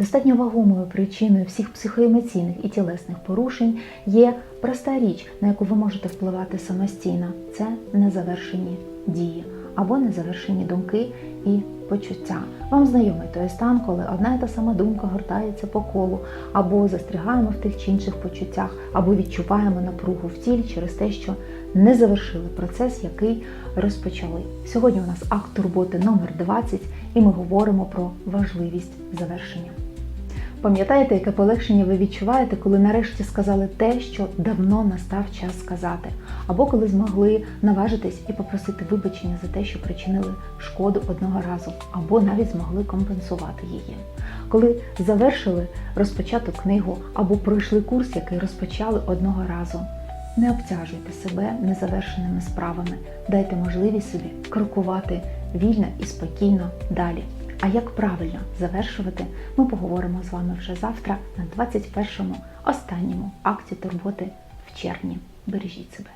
Достатньо вагомою причиною всіх психоемоційних і тілесних порушень є проста річ, на яку ви можете впливати самостійно. Це незавершені дії або незавершені думки і почуття. Вам знайомий той стан, коли одна і та сама думка гортається по колу, або застрягаємо в тих чи інших почуттях, або відчуваємо напругу в тілі через те, що не завершили процес, який розпочали. Сьогодні у нас акт турботи номер 20 і ми говоримо про важливість завершення. Пам'ятаєте, яке полегшення ви відчуваєте, коли нарешті сказали те, що давно настав час сказати, або коли змогли наважитись і попросити вибачення за те, що причинили шкоду одного разу, або навіть змогли компенсувати її. Коли завершили розпочату книгу або пройшли курс, який розпочали одного разу. Не обтяжуйте себе незавершеними справами, дайте можливість собі крокувати вільно і спокійно далі. А як правильно завершувати, ми поговоримо з вами вже завтра на 21-му останньому акті турботи в червні. Бережіть себе.